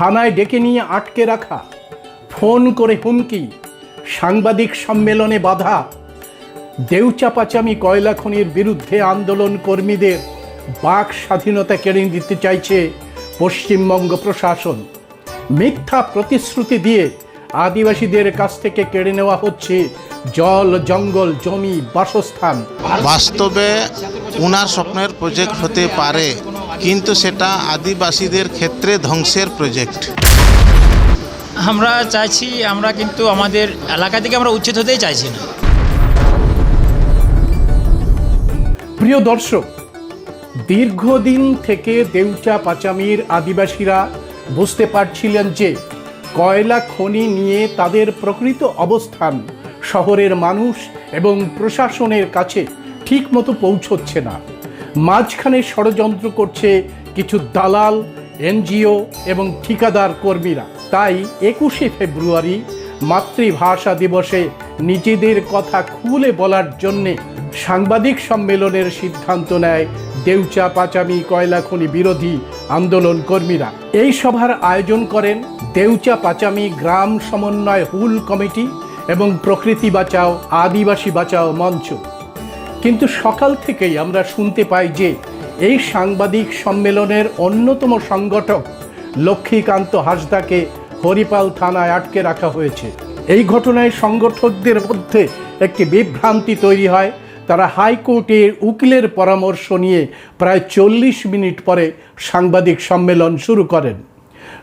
থানায় ডেকে নিয়ে আটকে রাখা। ফোন করে হুমকি, সাংবাদিক সম্মেলনে বাধা। দেউচাপাচামি কয়লা খনির বিরুদ্ধে আন্দোলন কর্মীদের বাক স্বাধীনতা কেড়ে দিতে চাইছে পশ্চিমবঙ্গ প্রশাসন। মিথ্যা প্রতিশ্রুতি দিয়ে আদিবাসীদের কাছ থেকে কেড়ে নেওয়া হচ্ছে জল, জঙ্গল, জমি, বাসস্থান। বাস্তবে উনার স্বপ্নের প্রজেক্ট হতে পারে। কিন্তু সেটা আদিবাসীদের ক্ষেত্রে ধ্বংসের প্রজেক্ট আমরা চাইছি আমরা কিন্তু আমাদের এলাকা থেকে আমরা উচ্ছেদ হতেই চাইছি না। প্রিয় দর্শক দীর্ঘদিন থেকে দেউচা পাচামির আদিবাসীরা বুঝতে পারছিলেন যে কয়লা খনি নিয়ে তাদের প্রকৃত অবস্থান শহরের মানুষ এবং প্রশাসনের কাছে ঠিকমতো পৌঁছচ্ছে না। মাঝখানে ষড়যন্ত্র করছে কিছু দালাল, এনজিও এবং ঠিকাদার কর্মীরা। তাই একুশে ফেব্রুয়ারি মাতৃভাষা দিবসে নিজেদের কথা খুলে বলার জন্যে সাংবাদিক সম্মেলনের সিদ্ধান্ত নেয় দেউচা, পাচামি, কয়লা খনি বিরোধী আন্দোলন কর্মীরা। এই সভার আয়োজন করেন দেউচা, পাচামি গ্রাম সমন্বয় হুল কমিটি এবং প্রকৃতি বাঁচাও, আদিবাসী বাঁচাও মঞ্চ। কিন্তু সকাল থেকেই আমরা শুনতে পাই যে এই সাংবাদিক সম্মেলনের অন্যতম সংগঠক লক্ষ্মীকান্ত হাসদাকে হরিপাল থানায় আটকে রাখা হয়েছে। এই ঘটনায় সংগঠকদের মধ্যে একটি বিভ্রান্তি তৈরি হয়। তারা হাইকোর্টের উকিলের পরামর্শ নিয়ে প্রায় চল্লিশ মিনিট পরে সাংবাদিক সম্মেলন শুরু করেন।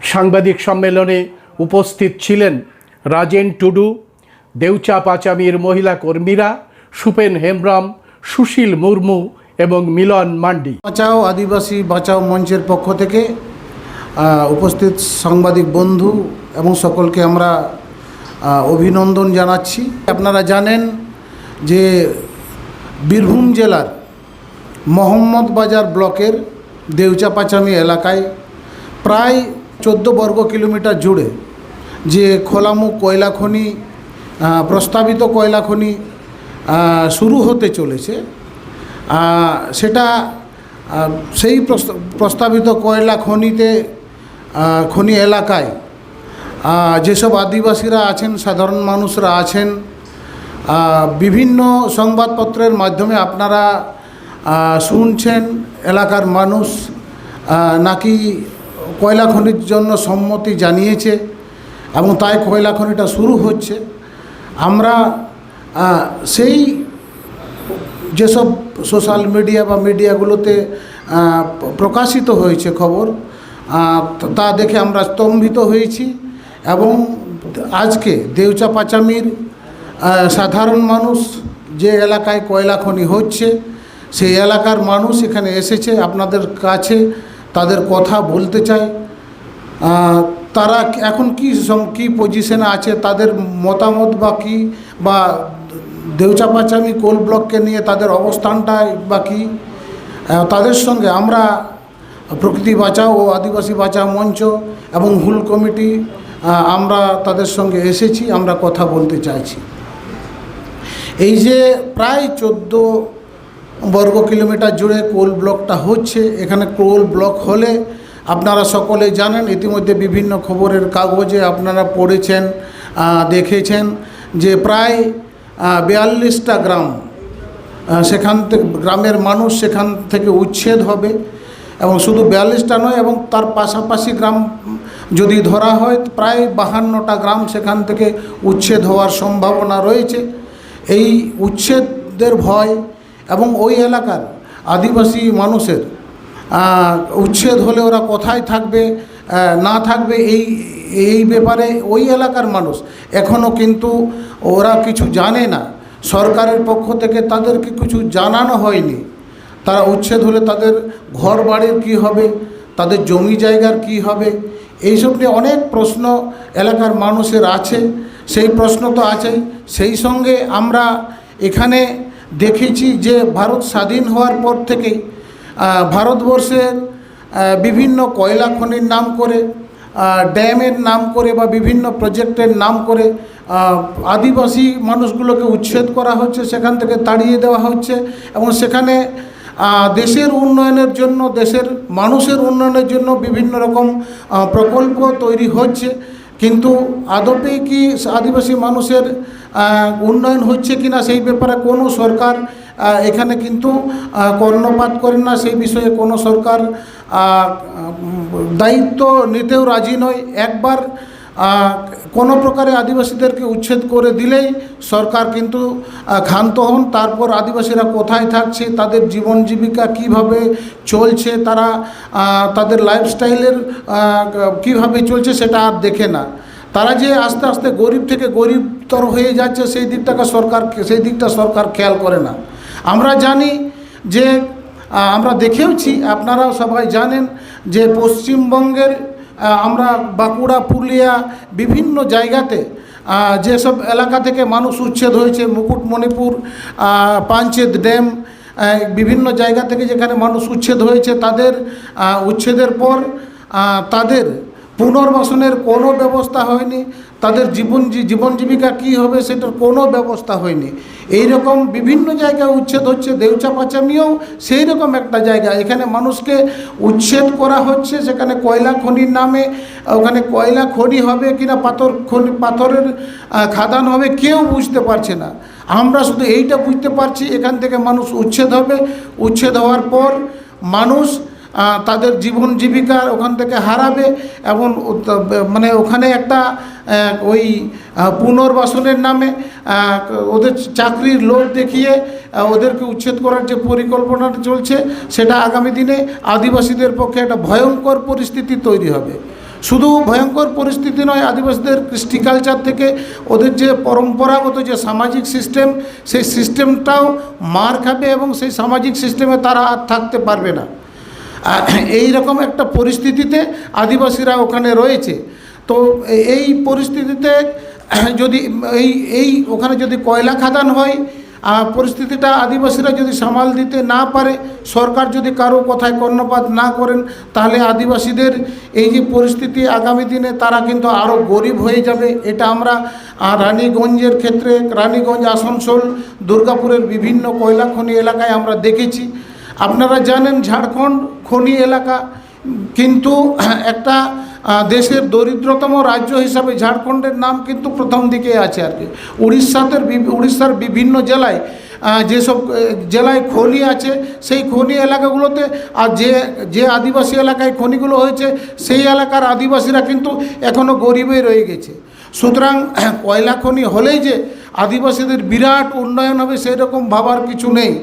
সাংবাদিক সম্মেলনে উপস্থিত ছিলেন রাজেন টুডু, দেউচা পাচামির মহিলা কর্মীরা, সুপেন হেমব্রম সুশীল মুর্মু এবং মিলন মান্ডি। বাঁচাও আদিবাসী বাঁচাও মঞ্চের পক্ষ থেকে উপস্থিত সাংবাদিক বন্ধু এবং সকলকে আমরা অভিনন্দন জানাচ্ছি। আপনারা জানেন যে বীরভূম জেলার মোহাম্মদ বাজার ব্লকের দেউচাপাচামি এলাকায় প্রায় চোদ্দ বর্গ কিলোমিটার জুড়ে যে খোলামুখ কয়লা খনি প্রস্তাবিত কয়লা খনি আহ, শুরু হতে চলেছে। সেটা সেই প্রস্তা- প্রস্তাবিত কয়লা খনিতে খনি এলাকায় যেসব আদিবাসীরা আছেন, সাধারণ মানুষরা আছেন বিভিন্ন সংবাদপত্রের মাধ্যমে আপনারা শুনছেন এলাকার মানুষ নাকি কয়লা খনির জন্য সম্মতি জানিয়েছে এবং তাই কয়লা খনিটা শুরু হচ্ছে। আমরা সেই যেসব সোশ্যাল মিডিয়া বা মিডিয়াগুলোতে প্রকাশিত হয়েছে খবর তা দেখে আমরা স্তম্ভিত হয়েছি এবং আজকে দেউচা পাচামির সাধারণ মানুষ যে এলাকায় কয়লা খনি হচ্ছে, সেই এলাকার মানুষ এখানে এসেছে, আপনাদের কাছে তাদের কথা বলতে চায় তারা এখন কি কী পজিশনে আছে, তাদের মতামত বা কি, বা দেউচাপাচামি কোল ব্লককে নিয়ে তাদের অবস্থানটাই বা কি? তাদের সঙ্গে আমরা প্রকৃতি বাঁচাও ও আদিবাসী বাঁচাও মঞ্চ এবং হুল কমিটি আমরা তাদের সঙ্গে এসেছি, আমরা কথা বলতে চাইছি। এই যে প্রায় চোদ্দ বর্গ কিলোমিটার জুড়ে কোল ব্লকটা হচ্ছে, এখানে কোল ব্লক হলে আপনারা সকলে জানেন, ইতিমধ্যে বিভিন্ন খবরের কাগজে আপনারা পড়েছেন দেখেছেন যে প্রায় বিয়াল্লিশটা গ্রাম সেখান থেকে গ্রামের মানুষ সেখান থেকে উচ্ছেদ হবে এবং শুধু বিয়াল্লিশটা নয় এবং তার পাশাপাশি গ্রাম, যদি ধরা হয় প্রায় বাহান্নটা গ্রাম সেখান থেকে উচ্ছেদ হওয়ার সম্ভাবনা রয়েছে। এই উচ্ছেদের ভয় এবং ওই এলাকার আদিবাসী মানুষের উচ্ছেদ হলে ওরা কোথায় থাকবে না থাকবে এই এই ব্যাপারে ওই এলাকার মানুষ। এখনও কিন্তু ওরা কিছু জানে না। সরকারের পক্ষ থেকে তাদেরকে কিছু জানানো হয়নি। তারা উচ্ছেদ হলে তাদের ঘর বাড়ির কী হবে, তাদের জমি জায়গার কি হবে, এইসব নিয়ে অনেক প্রশ্ন এলাকার মানুষের আছে। সেই প্রশ্ন তো আছেই। সেই সঙ্গে আমরা এখানে দেখেছি যে ভারত স্বাধীন হওয়ার পর থেকেই ভারতবর্ষের বিভিন্ন কয়লা খনির নাম করে ড্যামের নাম করে বা বিভিন্ন প্রজেক্টের নাম করে আদিবাসী মানুষগুলোকে উচ্ছেদ করা হচ্ছে, সেখান থেকে তাড়িয়ে দেওয়া হচ্ছে এবং সেখানে দেশের উন্নয়নের জন্য, দেশের মানুষের উন্নয়নের জন্য বিভিন্ন রকম প্রকল্প তৈরি হচ্ছে। কিন্তু আদপে কি আদিবাসী মানুষের উন্নয়ন হচ্ছে কিনা সেই ব্যাপারে কোনো সরকার এখানে কিন্তু কর্ণপাত করেন না, সেই বিষয়ে কোনো সরকার দায়িত্ব নিতেও রাজি নয়। একবার কোনো প্রকারে আদিবাসীদেরকে উচ্ছেদ করে দিলেই সরকার কিন্তু ক্ষান্ত হন। তারপর আদিবাসীরা কোথায় থাকছে, তাদের জীবন জীবিকা কীভাবে চলছে, তারা তাদের লাইফস্টাইলের কীভাবে চলছে সেটা আর দেখে না। তারা যে আস্তে আস্তে গরিব থেকে গরিবতর হয়ে যাচ্ছে, সেই দিকটাকে সরকার, সেই দিকটা সরকার খেয়াল করে না। আমরা জানি যে আমরা দেখেওছি, আপনারাও সবাই জানেন যে পশ্চিমবঙ্গের আমরা বাঁকুড়া, পুরুলিয়া বিভিন্ন জায়গাতে যেসব এলাকা থেকে মানুষ উচ্ছেদ হয়েছে, মুকুটমণিপুর পাঞ্চেত ড্যাম বিভিন্ন জায়গা থেকে যেখানে মানুষ উচ্ছেদ হয়েছে, তাদের উচ্ছেদের পর তাদের পুনর্বাসনের কোনো ব্যবস্থা হয়নি। তাদের জীবন জীবন জীবিকা কী হবে সেটার কোনো ব্যবস্থা হয়নি। এই রকম বিভিন্ন জায়গায় উচ্ছেদ হচ্ছে দেউচা পাচামিও সেই রকম একটা জায়গা। এখানে মানুষকে উচ্ছেদ করা হচ্ছে, সেখানে কয়লা খনির নামে, ওখানে কয়লা খনি হবে কিনা, পাথর খনি, পাথরের খাদান হবে, কেউ বুঝতে পারছে না। আমরা শুধু এইটা বুঝতে পারছি, এখান থেকে মানুষ উচ্ছেদ হবে। উচ্ছেদ হওয়ার পর মানুষ তাদের জীবন জীবিকা ওখান থেকে হারাবে এবং মানে ওখানে একটা ওই পুনর্বাসনের নামে ওদের চাকরির লোভ দেখিয়ে ওদেরকে উচ্ছেদ করার যে পরিকল্পনাটা চলছে, সেটা আগামী দিনে আদিবাসীদের পক্ষে একটা ভয়ঙ্কর পরিস্থিতি তৈরি হবে। শুধু ভয়ঙ্কর পরিস্থিতি নয়, আদিবাসীদের কৃষ্টি কালচার থেকে ওদের যে পরম্পরাগত যে সামাজিক সিস্টেম, সেই সিস্টেমটাও মার খাবে এবং সেই সামাজিক সিস্টেমে তারা আর থাকতে পারবে না। এই রকম একটা পরিস্থিতিতে আদিবাসীরা ওখানে রয়েছে। তো এই পরিস্থিতিতে যদি এই এই ওখানে যদি কয়লা খাদান হয় পরিস্থিতিটা আদিবাসীরা যদি সামাল দিতে না পারে, সরকার যদি কারও কথায় কর্ণপাত না করেন, তাহলে আদিবাসীদের এই যে পরিস্থিতি আগামী দিনে তারা কিন্তু আরও গরিব হয়ে যাবে। এটা আমরা রানীগঞ্জের ক্ষেত্রে, রানীগঞ্জ, আসানসোল, দুর্গাপুরের বিভিন্ন কয়লা খনি এলাকায় আমরা দেখেছি। আপনারা জানেন ঝাড়খণ্ড খনি এলাকা, কিন্তু একটা দেশের দরিদ্রতম রাজ্য হিসাবে ঝাড়খণ্ডের নাম কিন্তু প্রথম দিকে আছে আর কি। উড়িষ্যাতে উড়িষ্যার বিভিন্ন জেলায় যেসব জেলায় খনি আছে, সেই খনি এলাকাগুলোতে আর যে যে আদিবাসী এলাকায় খনিগুলো হয়েছে, সেই এলাকার আদিবাসীরা কিন্তু এখনও গরিবই রয়ে গেছে। সুতরাং কয়লা খনি হলেই যে আদিবাসীদের বিরাট উন্নয়ন হবে সেই রকম ভাবার কিছু নেই।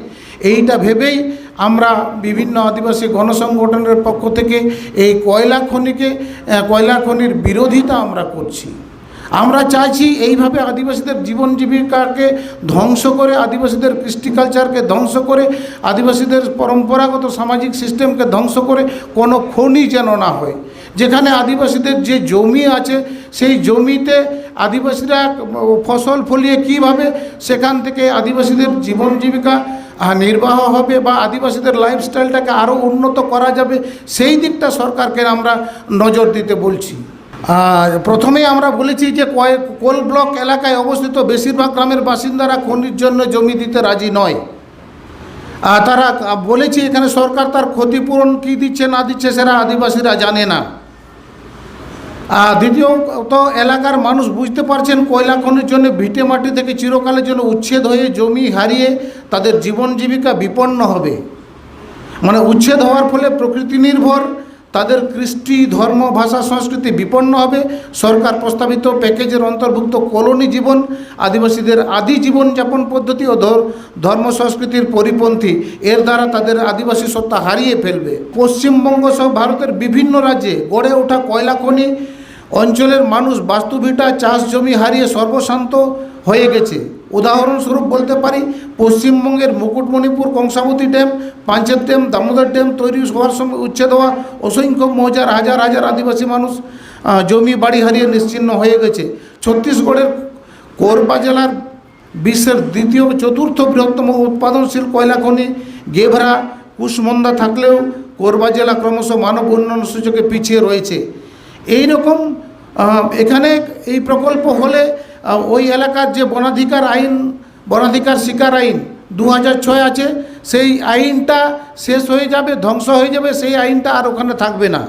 এইটা ভেবেই আমরা বিভিন্ন আদিবাসী গণসংগঠনের পক্ষ থেকে এই কয়লা খনিকে কয়লা খনির বিরোধিতা আমরা করছি। আমরা চাইছি এইভাবে আদিবাসীদের জীবন জীবিকাকে ধ্বংস করে, আদিবাসীদের কৃষ্টি কালচারকে ধ্বংস করে, আদিবাসীদের পরম্পরাগত সামাজিক সিস্টেমকে ধ্বংস করে কোনো খনি যেন না হয়। যেখানে আদিবাসীদের যে জমি আছে, সেই জমিতে আদিবাসীরা ফসল ফলিয়ে কীভাবে সেখান থেকে আদিবাসীদের জীবন জীবিকা নির্বাহ হবে বা আদিবাসীদের লাইফস্টাইলটাকে আরও উন্নত করা যাবে, সেই দিকটা সরকারকে আমরা নজর দিতে বলছি। আর প্রথমেই আমরা বলেছি যে কয়েক কোল ব্লক এলাকায় অবস্থিত বেশিরভাগ গ্রামের বাসিন্দারা খনির জন্য জমি দিতে রাজি নয়। তারা বলেছি এখানে সরকার তার ক্ষতিপূরণ কী দিচ্ছে না দিচ্ছে সেটা আদিবাসীরা জানে না। দ্বিতীয়ত এলাকার মানুষ বুঝতে পারছেন কয়লা খনির জন্য ভিটে মাটি থেকে চিরকালের জন্য উচ্ছেদ হয়ে জমি হারিয়ে তাদের জীবন জীবিকা বিপন্ন হবে। মানে উচ্ছেদ হওয়ার ফলে প্রকৃতি নির্ভর, তাদের কৃষ্টি, ধর্ম, ভাষা, সংস্কৃতি বিপন্ন হবে। সরকার প্রস্তাবিত প্যাকেজের অন্তর্ভুক্ত কলোনি জীবন, আদিবাসীদের আদি জীবনযাপন পদ্ধতি ও ধর্ম, সংস্কৃতির পরিপন্থী, এর দ্বারা তাদের আদিবাসী সত্তা হারিয়ে ফেলবে। পশ্চিমবঙ্গ সহ ভারতের বিভিন্ন রাজ্যে গড়ে ওঠা কয়লা খনি অঞ্চলের মানুষ বাস্তুভিটা চাষ জমি হারিয়ে সর্বশান্ত হয়ে গেছে। উদাহরণস্বরূপ বলতে পারি পশ্চিমবঙ্গের Mukutmanipur Kangsabati dam Panchet dam Damodar dam তৈরি হওয়ার সময় উচ্ছেদ হওয়া অসংখ্য মৌজার হাজার হাজার আদিবাসী মানুষ জমি বাড়ি হারিয়ে নিশ্চিহ্ন হয়ে গেছে। ছত্তিশগড়ের কোরবা জেলার বিশ্বের দ্বিতীয় চতুর্থ বৃহত্তম উৎপাদনশীল কয়লা খনি গেভরা কুশমন্দা থাকলেও কোরবা জেলা ক্রমশ মানব উন্নয়ন সূচকে পিছিয়ে রয়েছে। এই রকম আহ, এখানে এই প্রকল্প হলে ওই এলাকার যে বনাধিকার আইন, বনাধিকার শিকার আইন দু হাজার ছয় আছে, সেই আইনটা শেষ হয়ে যাবে, ধ্বংস হয়ে যাবে, সেই আইনটা আর ওখানে থাকবে না।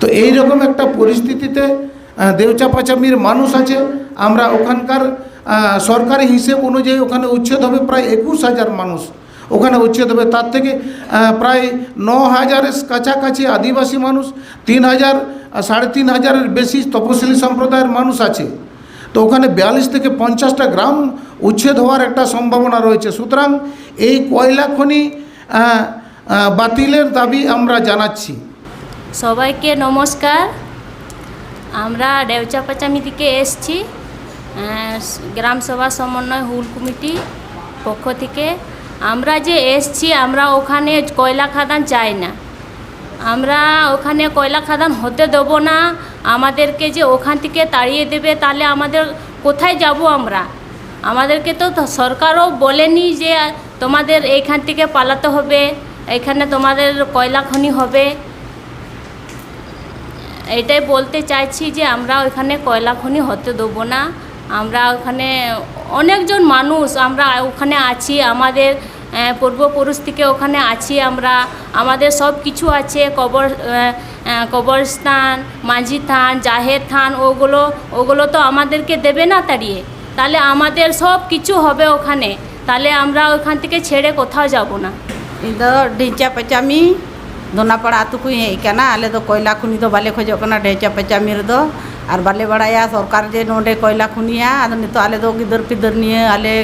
তো এই রকম একটা পরিস্থিতিতে দেউচাপাচামির মানুষ আছে। আমরা ওখানকার সরকারি হিসেব অনুযায়ী ওখানে উচ্ছেদ হবে প্রায় একুশ হাজার মানুষ। ওখানে উচ্ছেদ হবে। তার থেকে প্রায় ন হাজারের কাছাকাছি আদিবাসী মানুষ, তিন হাজার আহ, সাড়ে তিন হাজারের বেশি তপশিলি সম্প্রদায়ের মানুষ আছে। তো ওখানে বিয়াল্লিশ থেকে পঞ্চাশটা গ্রাম উচ্ছেদ হওয়ার একটা সম্ভাবনা রয়েছে। সুতরাং এই কয়লা খনি বাতিলের দাবি আমরা জানাচ্ছি। সবাইকে নমস্কার। আমরা ডেউচাপাচামি থেকে এসছি। গ্রাম সভা সমন্বয় হুল কমিটি পক্ষ থেকে। আমরা যে এসছি আমরা ওখানে কয়লা খাদান চাই না। আমরা ওখানে কয়লা খাদান হতে দেবো না। আমাদেরকে যে ওখান থেকে তাড়িয়ে দেবে, তাহলে আমাদের কোথায় যাব আমরা? আমাদেরকে তো সরকারও বলেনি যে তোমাদের এইখান থেকে পালাতে হবে এখানে তোমাদের কয়লা খনি হবে। এটাই বলতে চাইছি যে আমরা ওখানে কয়লা খনি হতে দেবো না। আমরা ওখানে অনেকজন মানুষ, আমরা ওখানে আছি, আমাদের পূর্বপুরুষ থেকে ওখানে আছি আমরা। আমাদের সব কিছু আছে, কবর কবরস্থান, মাঝি থান, জাহের থান, ওগুলো ওগুলো তো আমাদেরকে দেবে না তাড়িয়ে। তাহলে আমাদের সব কিছু হবে ওখানে। তাহলে আমরা ওখান থেকে ছেড়ে কোথাও যাব না। ঢেঁচা পেঁচামি দোনাপাড়া আতুকু হেঁকানা আলে তো কয়লা খুনি তো বালে খোঁজ কানা, ঢেঁচা পেঁচামি রেদো আর বালে বাড়াইয়া সরকার যে নোডে কয়লা খুনিয়া আদ নিতো আলে তো গিদর পিদর নিয়ে আলে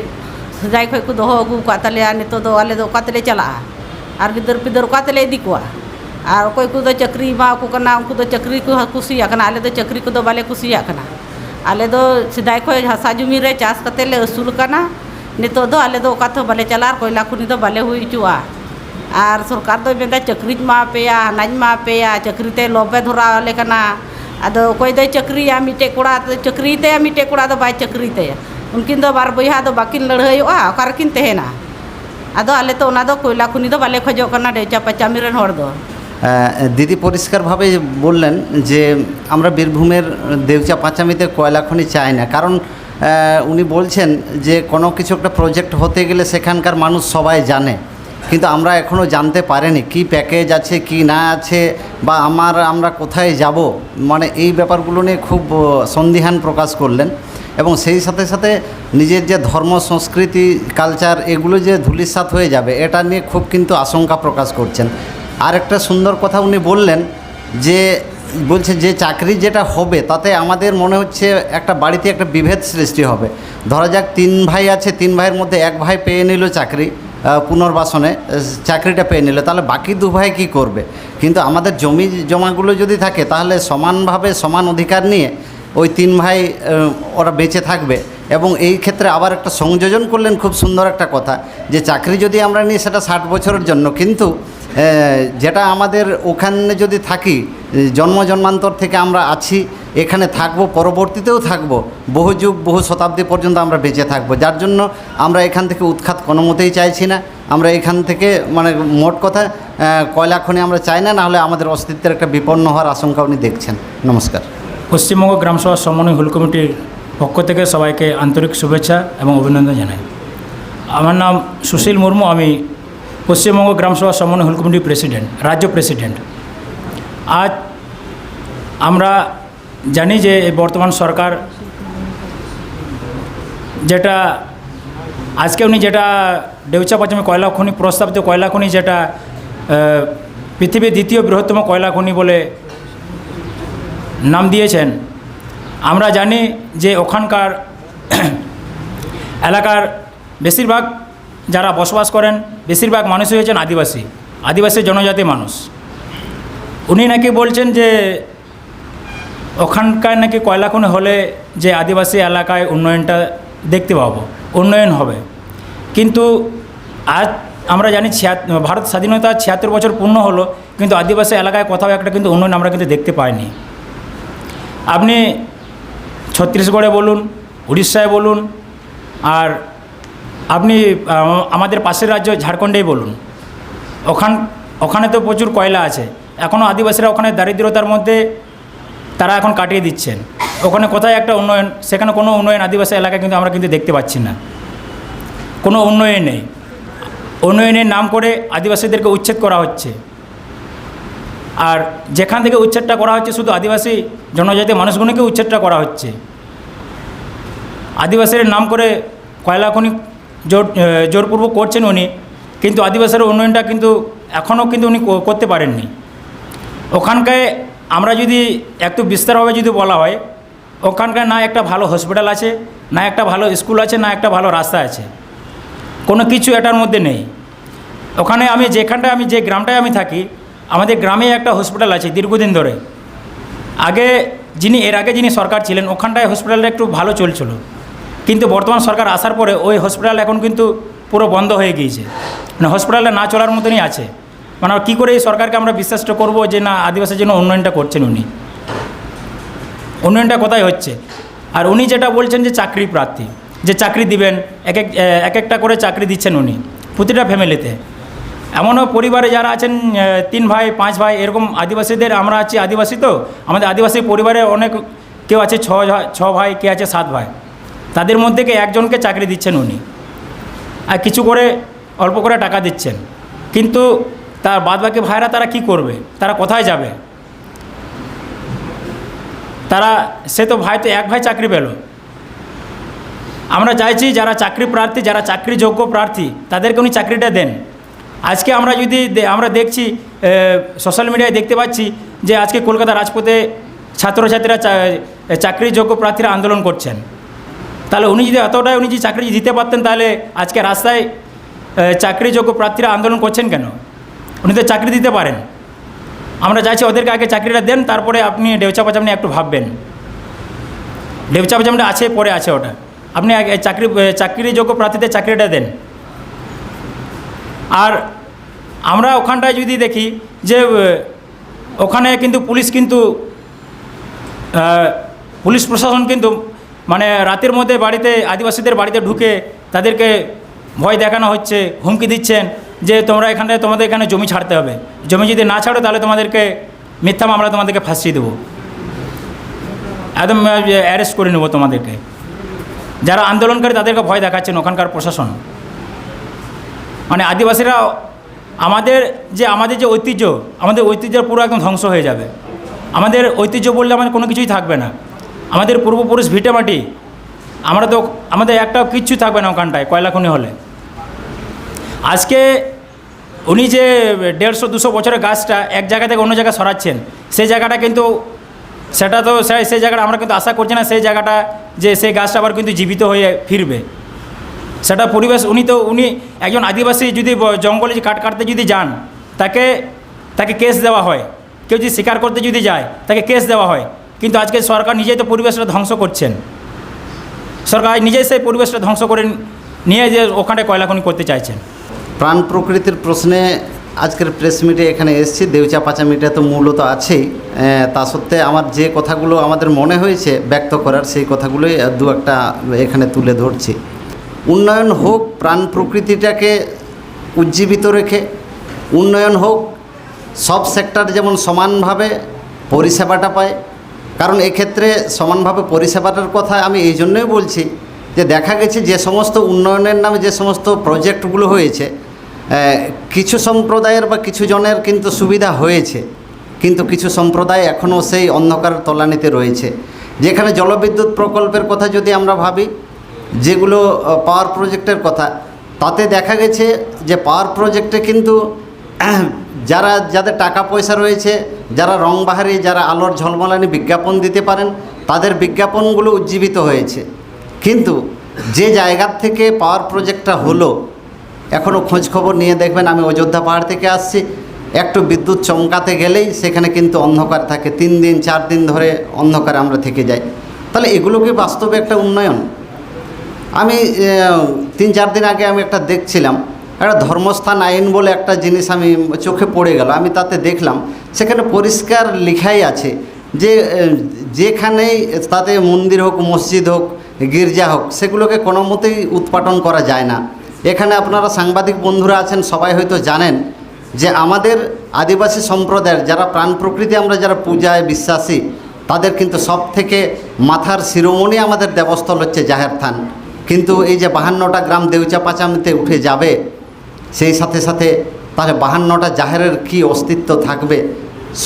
ᱥᱚᱡᱟᱭ ᱠᱷᱚᱡ ᱠᱚ ᱫᱚᱦᱚ ᱟᱹᱜᱩ ᱟᱠᱟᱫ ᱛᱟᱞᱮᱭᱟ ᱱᱤᱛᱚᱜ ᱫᱚ ᱟᱞᱮ ᱫᱚ ᱚᱠᱟ ᱛᱮᱞᱮ ᱪᱟᱞᱟᱜᱼᱟ ᱟᱨ ᱜᱤᱫᱟᱹᱨ ᱯᱤᱫᱟᱹᱨ ᱚᱠᱟ ᱛᱮᱞᱮ ᱤᱫᱤ ᱠᱚᱣᱟ ᱟᱨ ᱚᱠᱚᱭ ᱠᱚᱫᱚ ᱪᱟᱹᱠᱨᱤ ᱮᱢᱟᱣᱟᱠᱚ ᱠᱟᱱᱟ ᱩᱱᱠᱩ ᱫᱚ ᱪᱟᱹᱠᱨᱤ ᱠᱚ ᱠᱩᱥᱤᱭᱟᱜ ᱠᱟᱱᱟ ᱟᱞᱮ ᱫᱚ ᱪᱟᱹᱠᱨᱤ ᱠᱚᱫᱚ ᱵᱟᱞᱮ ᱠᱩᱥᱤᱭᱟᱜ ᱠᱟᱱᱟ ᱟᱞᱮ ᱫᱚ ᱥᱮᱫᱟᱭ ᱠᱷᱚᱡ ᱦᱟᱥᱟ ᱡᱩᱢᱤ ᱨᱮ ᱪᱟᱥ ᱠᱟᱛᱮ ᱞᱮ ᱟᱹᱥᱩᱞ ᱠᱟᱱᱟ ᱱᱤᱛᱚᱜ ᱫᱚ ᱟᱞᱮ ᱫᱚ ᱚᱠᱟ ᱛᱮᱦᱚᱸ ᱵᱟᱞᱮ ᱪᱟᱞᱟᱜᱼᱟ ᱟᱨ ᱠᱚᱭᱞᱟ ᱠᱷᱚᱱᱤ ᱫᱚ ᱵᱟᱞᱮ ᱦᱩᱭ ᱦᱚᱪᱚᱜᱼᱟ ᱟᱨ ᱥᱚᱨᱠᱟᱨ ᱫᱚᱭ ᱢᱮᱱᱫᱟ ᱪᱟᱹᱠᱨᱤᱧ ᱮᱢᱟ ᱯᱮᱭᱟ ᱦᱟᱱᱟᱧ ᱮᱢᱟ ᱯᱮᱭᱟ ᱪᱟᱹᱠᱨᱤ ᱛᱮ ᱞᱚᱵᱮ ᱫᱷᱚᱨᱟᱣ ᱟᱞᱮ ᱠᱟᱱᱟ ᱟᱫᱚ ᱚᱠᱚᱭ ᱫᱚᱭ ᱪᱟᱹᱠᱨᱤᱭᱟ ᱢᱤᱫᱴᱮᱡ ᱠᱚᱲᱟ ᱫᱚ ᱪᱟᱹᱠᱨᱤᱭ ᱛᱟᱭᱟ ᱢᱤᱫᱴᱮᱡ ᱠᱚᱲᱟ ᱫᱚ ᱵᱟᱭ ᱪᱟᱹᱠᱨᱤ ᱛᱟᱭᱟ ᱩᱱᱠᱤᱱ ᱫᱚ ᱵᱟᱨ ᱵᱚᱭᱦᱟ ᱫᱚ ᱵᱟᱹᱠᱤᱱ ᱞᱟᱹᱲᱦᱟᱹᱭᱚᱜᱼᱟ ᱚᱠᱟ ᱨᱮᱠᱤᱱ ᱛᱟᱦᱮᱱᱟ ᱟᱫᱚ ᱟᱞᱮ ᱛᱚ ᱚᱱᱟ ᱫᱚ ᱠᱚᱭᱞᱟ ᱠᱷᱩᱱᱤ ᱫᱚ ᱵᱟᱞᱮ ᱠᱷᱚᱡᱚᱜ ᱠᱟᱱᱟ ᱰᱮᱪᱟ ᱯᱟᱪᱟᱢᱤ ᱨᱮᱱ ᱦᱚᱲ ᱫᱚ আহ, দিদি পরিষ্কারভাবে বললেন যে আমরা বীরভূমের দেউচা পাঁচামিতে কয়লা খনি চাই না কারণ আহ, উনি বলছেন যে কোনো কিছু একটা প্রজেক্ট হতে গেলে সেখানকার মানুষ সবাই জানে কিন্তু আমরা এখনও জানতে পারিনি কি প্যাকেজ আছে কি না আছে বা আমার আমরা কোথায় যাব মানে এই ব্যাপারগুলো নিয়ে খুব আহ, সন্দিহান প্রকাশ করলেন এবং সেই সাথে সাথে নিজের যে ধর্ম, সংস্কৃতি কালচার এগুলো যে ধূলিসাৎ হয়ে যাবে, এটা নিয়ে খুব কিন্তু আশঙ্কা প্রকাশ করছেন। আর একটা সুন্দর কথা উনি বললেন যে, বলছে যে চাকরি যেটা হবে, তাতে আমাদের মনে হচ্ছে একটা বাড়িতে একটা বিভেদ সৃষ্টি হবে। ধরা যাক তিন ভাই আছে, তিন ভাইয়ের মধ্যে এক ভাই পেয়ে নিল চাকরি পুনর্বাসনে চাকরিটা পেয়ে নিল, তাহলে বাকি দু ভাই কী করবে? কিন্তু আমাদের জমি জমাগুলো যদি থাকে, তাহলে সমানভাবে সমান অধিকার নিয়ে ওই তিন ভাই ওরা বেঁচে থাকবে। এবং এই ক্ষেত্রে আবার একটা সংযোজন করলেন খুব সুন্দর একটা কথা, যে চাকরি যদি আমরা নিই সেটা ষাট বছরের জন্য। কিন্তু যেটা আমাদের ওখানে যদি থাকি, জন্ম জন্মান্তর থেকে আমরা আছি, এখানে থাকব, পরবর্তীতেও থাকব, বহু যুগ, বহু শতাব্দী পর্যন্ত আমরা বেঁচে থাকব। যার জন্য আমরা এখান থেকে উৎখাত কোনো মতেই চাইছি না। আমরা এখান থেকে মানে মোট কথা কয়লা খনি আমরা চাই না, নাহলে আমাদের অস্তিত্বের একটা বিপন্ন হওয়ার আশঙ্কা উনি দেখছেন। নমস্কার। পশ্চিমবঙ্গ গ্রাম সভা সমন্বয় হুল কমিটির পক্ষ থেকে সবাইকে আন্তরিক শুভেচ্ছা এবং অভিনন্দন জানাই। আমার নাম সুশীল মুর্মু, আমি পশ্চিমবঙ্গ গ্রাম সভা সমন্বয় হুল কমিটির প্রেসিডেন্ট, রাজ্য প্রেসিডেন্ট। আজ আমরা জানি যে বর্তমান সরকার যেটা আজকে উনি যেটা ডেউচা পাচামে কয়লা খনি, প্রস্তাবিত কয়লা খনি যেটা পৃথিবীর দ্বিতীয় বৃহত্তম কয়লা খনি বলে নাম দিয়েছেন। আমরা জানি যে ওখানকার এলাকার বেশিরভাগ যারা বসবাস করেন, বেশিরভাগ মানুষই হয়েছেন আদিবাসী আদিবাসী জনজাতি মানুষ। উনি নাকি বলছেন যে ওখানকার নাকি কয়লা খনি হলে যে আদিবাসী এলাকায় উন্নয়নটা দেখতে পাবো, উন্নয়ন হবে। কিন্তু আজ আমরা জানি ভারত স্বাধীনতা ছিয়াত্তর বছর পূর্ণ হলো, কিন্তু আদিবাসী এলাকায় কোথাও একটা কিন্তু উন্নয়ন আমরা কিন্তু দেখতে পাইনি। আপনি ছত্তিশগড়ে বলুন, উড়িষ্যায় বলুন, আর আপনি আমাদের পাশের রাজ্য ঝাড়খণ্ডেই বলুন। ওখান, ওখানে তো প্রচুর কয়লা আছে। এখনও আদিবাসীরা ওখানে দারিদ্রতার মধ্যে তারা এখন কাটিয়ে দিচ্ছেন। ওখানে কোথায় একটা উন্নয়ন, সেখানে কোনো উন্নয়ন আদিবাসী এলাকায় কিন্তু আমরা কিন্তু দেখতে পাচ্ছি না। কোনো উন্নয়ন নেই। উন্নয়নের নাম করে আদিবাসীদেরকে উচ্ছেদ করা হচ্ছে। আর যেখান থেকে উচ্ছেদটা করা হচ্ছে শুধু আদিবাসী জনজাতি মানুষগুলোকে উচ্ছেদটা করা হচ্ছে। আদিবাসীর নাম করে কয়লা খনি জোর জোরপূর্বক করছেন উনি, কিন্তু আদিবাসীর উন্নয়নটা কিন্তু এখনও কিন্তু উনি করতে পারেননি। ওখানকায় আমরা যদি একটু বিস্তারভাবে যদি বলা হয়, ওখানকার না একটা ভালো হসপিটাল আছে, না একটা ভালো স্কুল আছে, না একটা ভালো রাস্তা আছে। কোনো কিছু এটার মধ্যে নেই। ওখানে আমি যেখানটায় আমি যে গ্রামটায় আমি থাকি আমাদের গ্রামে একটা হসপিটাল আছে দীর্ঘদিন ধরে। আগে যিনি, এর আগে যিনি সরকার ছিলেন, ওখানটায় হসপিটালটা একটু ভালো চলছিল। কিন্তু বর্তমান সরকার আসার পরে ওই হসপিটাল এখন কিন্তু পুরো বন্ধ হয়ে গিয়েছে। মানে হসপিটালটা না চলার মতনই আছে। মানে কী করে এই সরকারকে আমরা বিশ্বাসটা করব যে না, আদিবাসীর জন্য উন্নয়নটা করছেন উনি? উন্নয়নটা কোথায় হচ্ছে? আর উনি যেটা বলছেন যে চাকরি প্রার্থী, যে চাকরি দিবেন, এক এক একটা করে চাকরি দিচ্ছেন উনি, প্রতিটা ফ্যামিলিতে এমনও পরিবারে যারা আছেন তিন ভাই, পাঁচ ভাই, এরকম আদিবাসীদের আমরা আছি আদিবাসী তো, আমাদের আদিবাসী পরিবারে অনেক কেউ আছে, ছ ছ ভাই, কে আছে, সাত ভাই। তাদের মধ্যে কে একজনকে চাকরি দিচ্ছেন উনি। আর কিছু করে অল্প করে টাকা দিচ্ছেন। কিন্তু তার বাদবাকি ভাইরা তারা কি করবে? তারা কোথায় যাবে? তারা, সে তো ভাই তো এক ভাই চাকরি পেল। আমরা চাইছি যারা চাকরি প্রার্থী, যারা চাকরিযোগ্য প্রার্থী, তাদেরকে উনি চাকরিটা দেন। আজকে আমরা যদি আমরা দেখছি সোশ্যাল মিডিয়ায় দেখতে পাচ্ছি যে আজকে কলকাতা রাজপথে ছাত্রছাত্রীরা চাকরিযোগ্য প্রার্থীরা আন্দোলন করছেন। তাহলে উনি যদি এতটাই উনি যদি চাকরি দিতে পারতেন, তাহলে আজকে রাস্তায় চাকরিযোগ্য প্রার্থীরা আন্দোলন করছেন কেন? উনি তো চাকরি দিতে পারেন। আমরা চাইছি ওদেরকে আগে চাকরিটা দেন, তারপরে আপনি ডেউচা পাচাম নিয়ে একটু ভাববেন। ডেউচা পাচামটা আছে, পরে আছে ওটা। আপনি চাকরি চাকরিযোগ্য প্রার্থীদের চাকরিটা দেন। আর আমরা ওখানটায় যদি দেখি যে ওখানে কিন্তু পুলিশ কিন্তু পুলিশ প্রশাসন কিন্তু মানে রাতের মধ্যে বাড়িতে আদিবাসীদের বাড়িতে ঢুকে তাদেরকে ভয় দেখানো হচ্ছে, হুমকি দিচ্ছেন যে তোমরা এখানে, তোমাদের এখানে জমি ছাড়তে হবে। জমি যদি না ছাড়ো তাহলে তোমাদেরকে মিথ্যা মামলা তোমাদেরকে ফাঁসিয়ে দেবো। একদম অ্যারেস্ট করে নেব তোমাদেরকে। যারা আন্দোলনকারী তাদেরকে ভয় দেখাচ্ছেন ওখানকার প্রশাসন। মানে আদিবাসীরা আমাদের যে আমাদের যে ঐতিহ্য, আমাদের ঐতিহ্যের পুরো একদম ধ্বংস হয়ে যাবে। আমাদের ঐতিহ্য বললে আমাদের কোনো কিছুই থাকবে না। আমাদের পূর্বপুরুষ ভিটে মাটি, আমরা তো, আমাদের একটা কিচ্ছু থাকবে না ওখানটায়, কয়লা খনি হলে। আজকে উনি যে দেড়শো, দুশো বছরের গাছটা এক জায়গা থেকে অন্য জায়গায় সরাচ্ছেন, সেই জায়গাটা কিন্তু সেটা তো সেই জায়গাটা আমরা কিন্তু আশা করছি না, সেই জায়গাটা যে, সেই গাছটা আবার কিন্তু জীবিত হয়ে ফিরবে। সেটা পরিবেশ, উনি তো, উনি একজন আদিবাসী যদি জঙ্গলে কাঠ কাটতে যদি যান, তাকে তাকে কেস দেওয়া হয়। কেউ যদি শিকার করতে যদি যায়, তাকে কেস দেওয়া হয়। কিন্তু আজকে সরকার নিজেই তো পরিবেশটা ধ্বংস করছেন। সরকার নিজেই সেই পরিবেশটা ধ্বংস করে নিয়ে যে ওখানে কয়লা খনি করতে চাইছেন। প্রাণ প্রকৃতির প্রশ্নে আজকের প্রেস মিটে এখানে এসেছি, দেউচা পাচামিটা তো মূলত আছেই। তা সত্ত্বে আমার যে কথাগুলো আমাদের মনে হয়েছে ব্যক্ত করার, সেই কথাগুলোই দু একটা এখানে তুলে ধরছি। উন্নয়ন হোক, প্রাণ প্রকৃতিটাকে উজ্জীবিত রেখে, উন্নয়ন হোক, সব সেক্টর যেমন সমানভাবে পরিষেবাটা পায়। কারণ এক্ষেত্রে সমানভাবে পরিষেবাটার কথা আমি এই জন্যই বলছি যে দেখা গেছে যে সমস্ত উন্নয়নের নামে যে সমস্ত প্রজেক্টগুলো হয়েছে কিছু সম্প্রদায়ের বা কিছু জনের কিন্তু সুবিধা হয়েছে, কিন্তু কিছু সম্প্রদায় এখনও সেই অন্ধকার তলানিতে রয়েছে। যেখানে জলবিদ্যুৎ প্রকল্পের কথা যদি আমরা ভাবি যেগুলো পাওয়ার প্রজেক্টের কথা, তাতে দেখা গেছে যে পাওয়ার প্রজেক্টে কিন্তু যারা, যাদের টাকা পয়সা রয়েছে, যারা রংবাহারি, যারা আলোর ঝলমলানি বিজ্ঞাপন দিতে পারেন, তাদের বিজ্ঞাপনগুলো উজ্জীবিত হয়েছে। কিন্তু যে জায়গার থেকে পাওয়ার প্রজেক্টটা হলো এখনও খোঁজ খবর নিয়ে দেখবেন, আমি অযোধ্যা পাহাড় থেকে আসছি, একটু বিদ্যুৎ চমকাতে গেলেই সেখানে কিন্তু অন্ধকার থাকে, তিন দিন, চার দিন ধরে অন্ধকারে আমরা থেকে যাই। তাহলে এগুলো কি বাস্তবে একটা উন্নয়ন? আমি তিন চার দিন আগে আমি একটা দেখছিলাম। একটা ধর্মস্থান আইন বলে একটা জিনিস আমি চোখে পড়ে গেল। আমি তাতে দেখলাম, সেখানে পরিষ্কার লেখাই আছে যে যেখানেই তাতে মন্দির হোক, মসজিদ হোক, গির্জা হোক, সেগুলোকে কোনো মতেই উৎপাটন করা যায় না। এখানে আপনারা সাংবাদিক বন্ধুরা আছেন, সবাই হয়তো জানেন যে আমাদের আদিবাসী সম্প্রদায়ের যারা প্রাণ প্রকৃতি আমরা যারা পূজায় বিশ্বাসী, তাদের কিন্তু সব থেকে মাথার শিরোমণি আমাদের দেবস্থল হচ্ছে জাহের থান। কিন্তু এই যে বাহান্নটা গ্রাম দেউচা পাচামিতে উঠে যাবে, সেই সাথে সাথে তাহলে বাহান্নটা জাহেরের কি অস্তিত্ব থাকবে?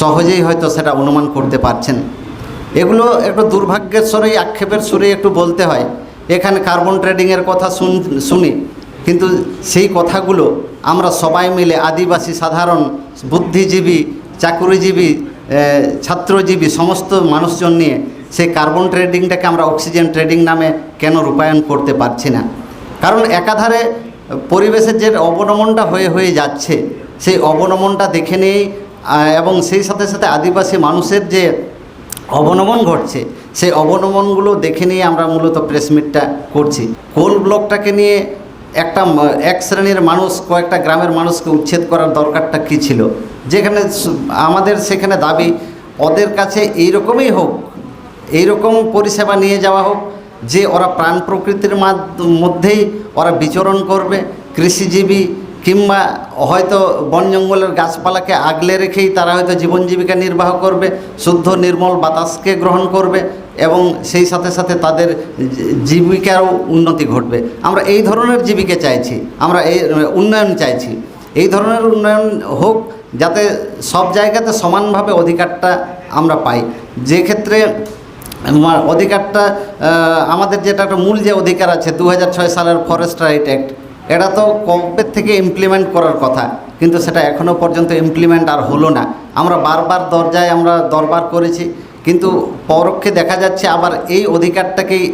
সহজেই হয়তো সেটা অনুমান করতে পারছেন। এগুলো একটু দুর্ভাগ্যের স্বরেই আক্ষেপের সুরে একটু বলতে হয়। এখানে কার্বন ট্রেডিংয়ের কথা শুন, শুনি। কিন্তু সেই কথাগুলো আমরা সবাই মিলে আদিবাসী, সাধারণ, বুদ্ধিজীবী, চাকুরিজীবী ছাত্রজীবী, সমস্ত মানুষজন নিয়ে সেই কার্বন ট্রেডিংটাকে আমরা অক্সিজেন ট্রেডিং নামে কেন রূপায়ণ করতে পারছি না? কারণ একাধারে পরিবেশের যে অবনমনটা হয়ে হয়ে যাচ্ছে, সেই অবনমনটা দেখে নিয়েই এবং সেই সাথে সাথে আদিবাসী মানুষের যে অবনমন ঘটছে, সেই অবনমনগুলো দেখে নিয়ে আমরা মূলত প্রেস মিটটা করছি। কোল ব্লকটাকে নিয়ে একটা এক শ্রেণির মানুষ, কয়েকটা গ্রামের মানুষকে উচ্ছেদ করার দরকারটা কী ছিল? যেখানে আমাদের সেখানে দাবি, ওদের কাছে এইরকমই হোক এইরকম পরিষেবা নিয়ে যাওয়া হোক, যে ওরা প্রাণ প্রকৃতির মধ্যেই ওরা বিচরণ করবে, কৃষিজীবী কিংবা হয়তো বন জঙ্গলের গাছপালাকে আগলে রেখেই তারা হয়তো জীবন জীবিকা নির্বাহ করবে, শুদ্ধ নির্মল বাতাসকে গ্রহণ করবে এবং সেই সাথে সাথে তাদের জীবিকারও উন্নতি ঘটবে। আমরা এই ধরনের জীবিকা চাইছি, আমরা এই উন্নয়ন চাইছি। এই ধরনের উন্নয়ন হোক, যাতে সব জায়গাতে সমানভাবে অধিকারটা আমরা পাই। যে ক্ষেত্রে অধিকারটা আমাদের যেটা একটা মূল যে অধিকার আছে দু হাজার ছয় সালের ফরেস্ট রাইট অ্যাক্ট এটা তো কবে থেকে ইমপ্লিমেন্ট করার কথা, কিন্তু সেটা এখনও পর্যন্ত ইমপ্লিমেন্ট আর হলো না। আমরা বারবার দরজায় আমরা দরবার করেছি, কিন্তু পরোক্ষে দেখা যাচ্ছে আবার এই অধিকারটাকেই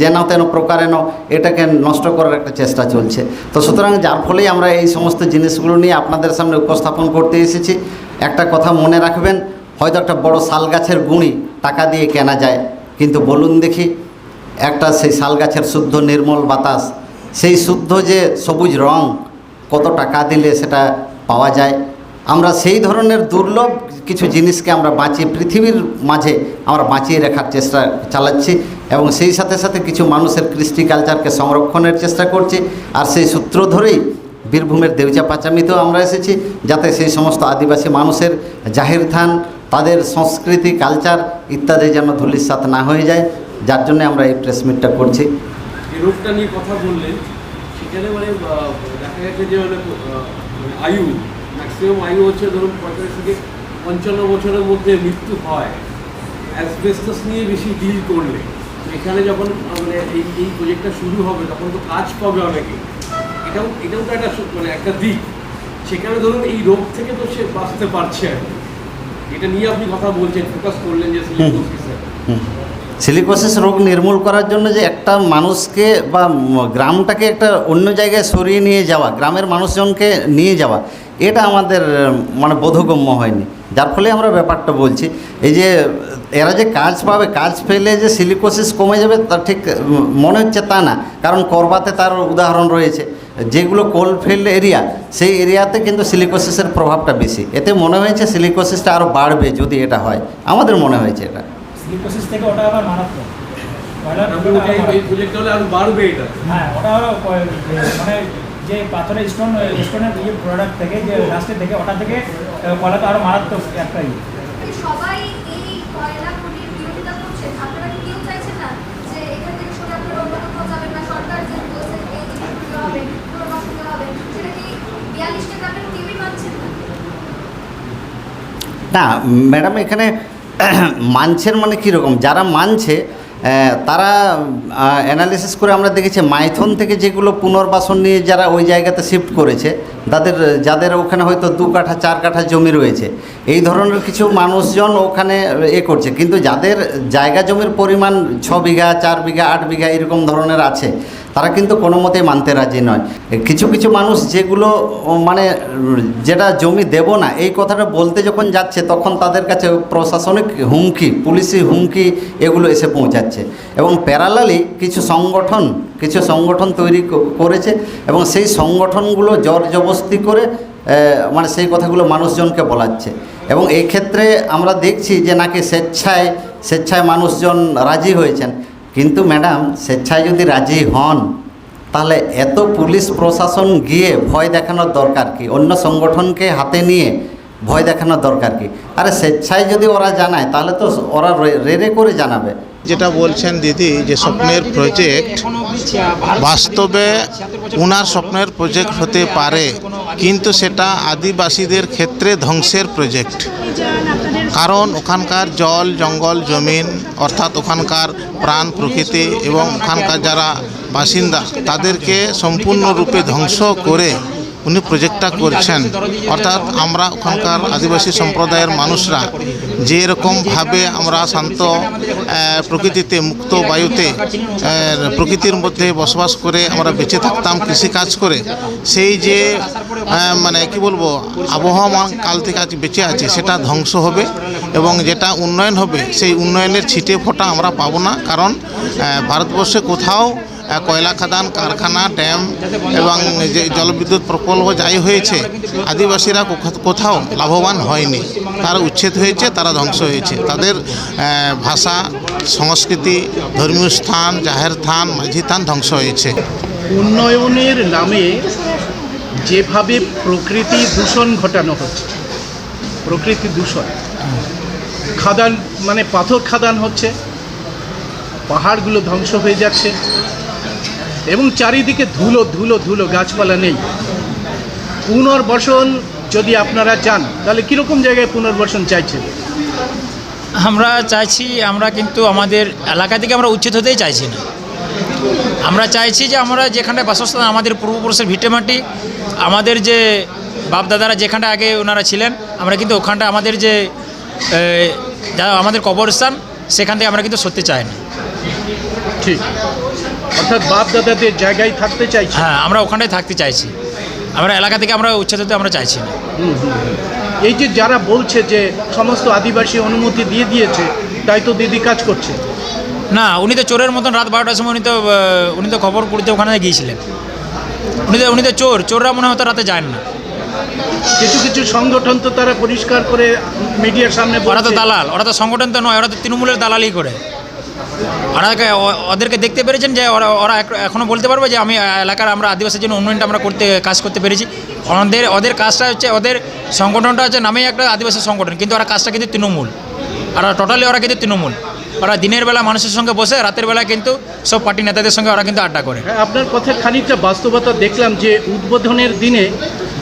যেন তেন প্রকারেণ এটাকে নষ্ট করার একটা চেষ্টা চলছে। তো সুতরাং যার ফলেই আমরা এই সমস্ত জিনিসগুলো নিয়ে আপনাদের সামনে উপস্থাপন করতে এসেছি। একটা কথা মনে রাখবেন, হয়তো একটা বড় শাল গাছের গুঁড়ি টাকা দিয়ে কেনা যায় কিন্তু বলুন দেখি, একটা সেই শাল গাছের শুদ্ধ নির্মল বাতাস, সেই শুদ্ধ যে সবুজ রং কত টাকা দিলে সেটা পাওয়া যায়? আমরা সেই ধরনের দুর্লভ কিছু জিনিসকে আমরা বাঁচিয়ে, পৃথিবীর মাঝে আমরা বাঁচিয়ে রাখার চেষ্টা চালাচ্ছি এবং সেই সাথে সাথে কিছু মানুষের কৃষ্টি কালচারকে সংরক্ষণের চেষ্টা করছি। আর সেই সূত্র ধরেই বীরভূমের দেউচা পাচামিতেও আমরা এসেছি, যাতে সেই সমস্ত আদিবাসী মানুষের জাহির থান তাদের সংস্কৃতি কালচার ইত্যাদি যেন ধুলিস্বাত না হয়ে যায়, যার জন্য আমরা এই প্রেস মিটটা করছি। এই রোগটা নিয়ে কথা বললেন, সেখানে মানে দেখা গেছে যে মানে আয়ু ম্যাক্সিমাম আয়ু হচ্ছে ধরুন পঁয়তাল্লিশ থেকে পঞ্চান্ন বছরের মধ্যে মৃত্যু হয়। অ্যাসবেস্টাস নিয়ে বেশি ডিল করলে, এখানে যখন মানে এই এই প্রজেক্টটা শুরু হবে, তখন তো কাজ পাবে অনেকে। এটাও এটাও তো একটা মানে একটা দিক। সেখানে ধরুন এই রোগ থেকে তো সে বাঁচতে পারছে আর। এটা নিয়ে আপনি কথা বলছেন ফোকাস করলেন যে সিলিকোসিস রোগ নির্মূল করার জন্য যে একটা মানুষকে বা গ্রামটাকে একটা অন্য জায়গায় সরিয়ে নিয়ে যাওয়া গ্রামের মানুষজনকে নিয়ে যাওয়া এটা আমাদের মানে বোধগম্য হয়নি। যার ফলে আমরা ব্যাপারটা বলছি এই যে এরা যে কাজ পাবে কাজ পেলে যে সিলিকোসিস কমে যাবে তা ঠিক মনে হচ্ছে তা না। কারণ করবাতে তার উদাহরণ রয়েছে। যেগুলো কোলফিল্ড এরিয়া সেই এরিয়াতে কিন্তু সিলিকোসিসের প্রভাবটা বেশি। এতে মনে হয়েছে সিলিকোসিসটা আরও বাড়বে যদি এটা হয়। আমাদের মনে হয়েছে এটা। স্লিপোসিস থেকে ওটা আবার মারাত্মক। হ্যাঁ ওটা হলো যে মানে যে পাথরের স্টোন স্টোনের যে প্রোডাক্ট থেকে যে লাস্টের থেকে ওটা থেকে কলা তো আরও মারাত্মক একটা ইয়ে সবাই এই কয়লা খনির বিরোধিতা করছেন আপনারা কি কেউ চাইছেন না যে এখান থেকে সরে আপনারা অন্য কোথাও যাবেন না সরকার যে বলছে এই জিনিসগুলো হবে কোনো অসুবিধা হবে সেটা কি বিয়াল্লিশটা গ্রামের কেউই মানছেন না না, ম্যাডাম, এখানে মানছেন মানে কীরকম যারা মানছে তারা অ্যানালিসিস করে আমরা দেখেছি মাইথন থেকে যেগুলো পুনর্বাসন নিয়ে যারা ওই জায়গাতে শিফট করেছে, তাদের, যাদের ওখানে হয়তো দু কাঠা, চার কাঠা জমি রয়েছে, এই ধরনের কিছু মানুষজন ওখানে এ করছে। কিন্তু যাদের জায়গা জমির পরিমাণ ছ বিঘা, চার বিঘা, আট বিঘা এরকম ধরনের আছে তারা কিন্তু কোনো মতেই মানতে রাজি নয়। কিছু কিছু মানুষ যেগুলো মানে যেটা জমি দেব না, এই কথাটা বলতে যখন যাচ্ছে, তখন তাদের কাছে প্রশাসনিক হুমকি, পুলিশি হুমকি এগুলো এসে পৌঁছাচ্ছে। এবং প্যারালালি কিছু সংগঠন কিছু সংগঠন তৈরি করেছে এবং সেই সংগঠনগুলো জর জবস্তি করে মানে সেই কথাগুলো মানুষজনকে বলাচ্ছে। এবং এই ক্ষেত্রে আমরা দেখছি যে নাকি স্বেচ্ছায় স্বেচ্ছায় মানুষজন রাজি হয়েছেন। কিন্তু ম্যাডাম স্বেচ্ছায় যদি রাজি হন তাহলে এত পুলিশ প্রশাসন গিয়ে ভয় দেখানোর দরকার কি? অন্য সংগঠনকে হাতে নিয়ে ভয় দেখানোর দরকার কি? আরে স্বেচ্ছায় যদি ওরা জানায় তাহলে তো ওরা রে- রেরে করে জানাবে। যেটা বলছেন দিদি যে স্বপ্নের প্রজেক্ট বাস্তবে উনার স্বপ্নের প্রজেক্ট হতে পারে কিন্তু সেটা আদিবাসীদের ক্ষেত্রে ধ্বংসের প্রজেক্ট কারণ ওখানকার জল, জঙ্গল, জমিন, অর্থাৎ ওখানকার প্রাণ প্রকৃতি এবং ওখানকার যারা বাসিন্দা, তাদেরকে সম্পূর্ণরূপে ধ্বংস করে উনি প্রজেক্টটা করছেন। অর্থাৎ আমরা ওখানকার আদিবাসী সম্প্রদায়ের মানুষরা যে রকমভাবে আমরা শান্ত প্রকৃতিতে, মুক্ত বায়ুতে প্রকৃতির মধ্যে বসবাস করে আমরা বেঁচে থাকতাম, কৃষিকাজ করে, সেই যে মানে কি বলব আবহাওয়া কাল থেকে আজ বেঁচে আছে, সেটা ধ্বংস হবে এবং যেটা উন্নয়ন হবে, সেই উন্নয়নের ছিটে ফোঁটা আমরা পাবো না। কারণ ভারতবর্ষে কোথাও কয়লা খাদান, কারখানা, ড্যাম এবং যে জলবিদ্যুৎ প্রকল্প যাই হয়েছে, আদিবাসীরা কোথাও লাভবান হয়নি। তারা উচ্ছেদ হয়েছে, তারা ধ্বংস হয়েছে। তাদের ভাষা, সংস্কৃতি, ধর্মীয় স্থান, জাহের থান, মাঝি স্থান ধ্বংস হয়েছে। উন্নয়নের নামে যেভাবে প্রকৃতি দূষণ ঘটানো হচ্ছে, প্রকৃতি দূষণ, খাদান মানে পাথর খাদান হচ্ছে, পাহাড়গুলো ধ্বংস হয়ে যাচ্ছে এবং চারিদিকে ধুলো ধুলো ধুলো গাছপালা নেই। পুনর্বাসন যদি আপনারা চান তাহলে কীরকম জায়গায় পুনর্বাসন চাইছেন? আমরা চাইছি আমরা কিন্তু আমাদের এলাকা থেকে আমরা উচ্ছেদ হতেই চাইছি না। আমরা চাইছি যে আমরা যেখানে বাসস্থান আমাদের পূর্বপুরুষের ভিটেমাটি আমাদের যে বাপদাদারা যেখানটা আগে ওনারা ছিলেন আমরা কিন্তু ওখানটা আমাদের যে আমাদের কবরস্থান সেখান থেকে আমরা কিন্তু সত্যি চাই না। ঠিক। অর্থাৎ বাপ দাদাদের জায়গায় থাকতে চাইছি। হ্যাঁ আমরা ওখানটায় থাকতে চাইছি। আমরা এলাকা থেকে আমরা উচ্ছেদ হতে আমরা চাইছি না। এই যে যারা বলছে যে সমস্ত আদিবাসী অনুমতি দিয়ে দিয়েছে তাই তো দিদি কাজ করছে। না উনি তো চোরের মতন রাত বারোটার সময় উনি তো উনি তো খবর করতে ওখানে গিয়েছিলেন। উনি তো উনি তো চোর চোররা মনে হয়তো রাতে যায় না। কিছু কিছু সংগঠন তো তারা পরিষ্কার করে মিডিয়ার সামনে ওরা তো দালাল ওরা তো সংগঠন তো নয় ওরা তো তৃণমূলের দালালি করে। ওরা ওদেরকে দেখতে পেরেছেন যে ওরা ওরা এখনও বলতে পারবে যে আমি এলাকার আমরা আদিবাসীর জন্য উন্নয়নটা আমরা করতে কাজ করতে পেরেছি। ওদের ওদের কাজটা হচ্ছে ওদের সংগঠনটা হচ্ছে নামেই একটা আদিবাসী সংগঠন কিন্তু ওরা কাজটা কিন্তু তৃণমূল। আর টোটালি ওরা কিন্তু তৃণমূল। ওরা দিনের বেলা মানুষের সঙ্গে বসে রাতের বেলা কিন্তু সব পার্টি নেতাদের সঙ্গে ওরা কিন্তু আড্ডা করে। হ্যাঁ, আপনার কথা খানিকটা বাস্তবতা দেখলাম যে উদ্বোধনের দিনে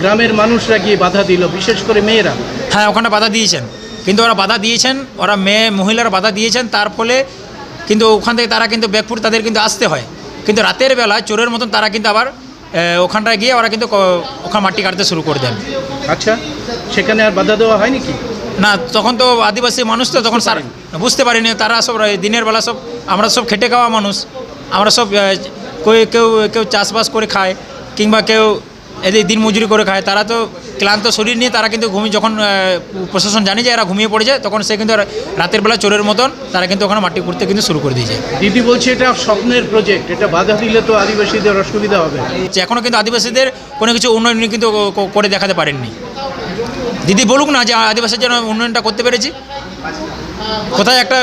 গ্রামের মানুষরা গিয়ে বাধা দিল বিশেষ করে মেয়েরা। হ্যাঁ ওখানে বাধা দিয়েছেন। কিন্তু ওরা বাধা দিয়েছেন ওরা মেয়ে মহিলারা বাধা দিয়েছেন তার ফলে কিন্তু ওখান থেকে তারা কিন্তু ব্যাকফুট তাদের কিন্তু আসতে হয়। কিন্তু রাতের বেলা চোরের মতন তারা কিন্তু আবার ওখানটায় গিয়ে ওরা কিন্তু ওখানে মাটি কাটতে শুরু করে দেন। আচ্ছা সেখানে আর বাধা দেওয়া হয়নি কি? না তখন তো আদিবাসী মানুষ তো তখন সার বুঝতে পারিনি। তারা সব দিনের বেলা সব আমরা সব খেটে খাওয়া মানুষ। আমরা সব কেউ কেউ চাষবাস করে খায় কিংবা কেউ এদের দিন মজুরি করে খায়। তারা তো ক্লান্ত শরীর নিয়ে তারা কিন্তু ঘুমিয়ে যখন প্রশাসন জানে যে এরা ঘুমিয়ে পড়েছে তখন সে কিন্তু রাতের বেলা চোরের মতন তারা কিন্তু ওখানে মাটি করতে কিন্তু শুরু করে দিয়েছে। দিদি বলছে এটা স্বপ্নের প্রজেক্ট এটা বাধা দিলে তো আদিবাসীদের অসুবিধা হবে। এখনও কিন্তু আদিবাসীদের কোনো কিছু উন্নয়ন উনি কিন্তু করে দেখাতে পারেননি। দিদি বলুক না যে আদিবাসীর জন্য উন্নয়নটা করতে পেরেছি। কোথায় একটা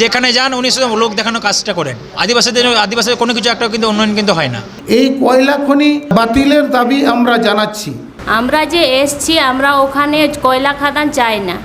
যেখানে যান উনি শুধু লোক দেখানোর কাজটা করেন। আদিবাসীদের আদিবাসীদের কোনো কিছু একটা কিন্তু উন্নয়ন কিন্তু হয় না। এই কয়লা খনি বাতিলের দাবি আমরা জানাচ্ছি। আমরা যে এসছি আমরা ওখানে কয়লা খাদান চাই না।